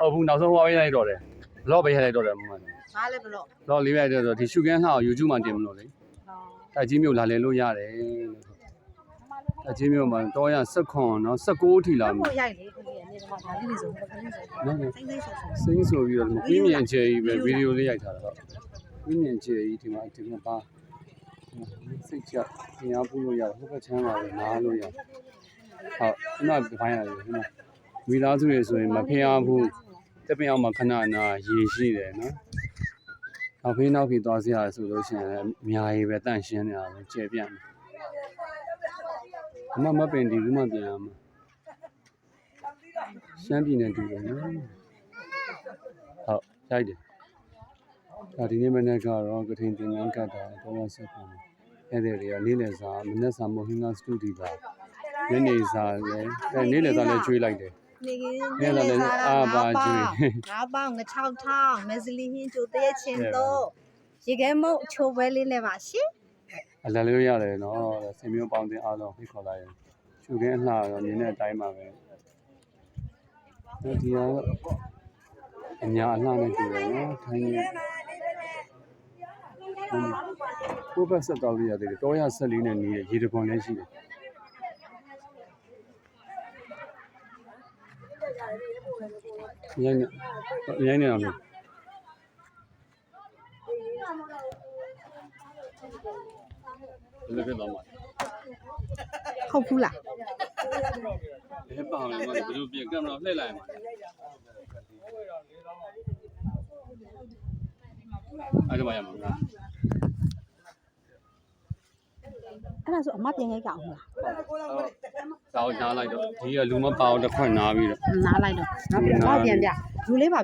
ဟုတ်ဘူးနောက်ဆုံးဟွားရိုက်တော့တယ်ဘလော့ပဲရိုက်တော့တယ်မမဘာလဲဘလို့လော့လေးရိုက်တော့ဒီရှုကန်းလှအောင် YouTube မှာတင်မလို့လေဟောတက်ကြီးမျိုးလာလဲလို့ရတယ်တက်ကြီးမျိုးမှာတော့ရ16နော်16အထိလာဘမယ်လို့ရိုက်လေကိုကြီးအနေကဒါလေးတွေဆိုတော့ကလေးဆိုနော်နော်စိမ့်စိမ့်ဆိုဆိုစိမ့်ဆိုပြီးတော့ကွင်းမြန်ကျဲကြီးပဲဗီဒီယိုလေးရိုက်ထားတာတော့ကွင်းမြန်ကျဲကြီးဒီမှာဒီမှာပါစိတ်ချတင်အားပူလို့ရတယ်ဟိုဘက်ချမ်းပါလေနားလို့ရတယ်ဟုတ်ခုနကဖိုင်းရတယ်ခုန မိသားစုရေဆိုရင်မဖျားဘူးတပင်အောင်မှာခဏနာရေရှိတယ်နော်နောက်ဖေးနောက်ဖေးသွားစရာဆိုလို့ရှိရင်လည်းအများကြီးပဲတန့်ရှင်းနေတာပဲကျေပြန့်တယ်အမမပင်ဒီဘူးမှပြန်ရမှာရှမ်းပြည်နယ်တူတယ်နော်ဟုတ်ရိုက်တယ်ဒါဒီနေ့မနေ့ကတော့ကထင်တင်ငန်းကတ်တာတော့ရဆက်ပါမယ်အဲ့ဒီတွေကနေ့လယ်စာမနေ့စာမိုဟင်းနာစတူဒီပါညနေစာလည်းအဲနေ့လယ်စာလည်းကျွေးလိုက်တယ် နေကင်းနေ့လယ်လည်းအာပါကျွေးငါးပေါင်းငါ6ထောင်မက်စလီဟင်းကျိုတည့်ချင်းတော့ရေခဲမုတ်ချိုပွဲလေးနဲ့ပါရှင်အလည်းလို့ရတယ်နော်ဆင်မျိုးပေါင်းတင်အားလုံးဖိတ်ခေါ်လိုက်ရင်ရှုခင်းအလှတော့မြင်တဲ့အတိုင်းပါပဲဒီကတော့အညာအလှနဲ့ကြည့်တယ်နော်ထိုင်းကြီးကိုဘက်ဆက်တော့လို့ရတယ်တောရဆက်လေးနဲ့နေရရေတပွန်လည်းရှိတယ် ရိုင်းနေရိုင်းနေအောင်လို့လည်းပြတော့မှာဟုတ်ဘူးလားဘယ်ပါလဲမဘယ်လိုပြင်ကင်မရာလှည့်လိုက်မှာအဲ့ဒါမှရမှာလား အဲ့ဒါဆိုအမပြန်ရိုက်ကြအောင်လားတောင်းနားလိုက်တော့ဒီကလူမပါအောင်တစ်ခွက်နားပြီးတော့နားလိုက်တော့နောက်ပြန်တော့ပြန်ပြလူလေးပါ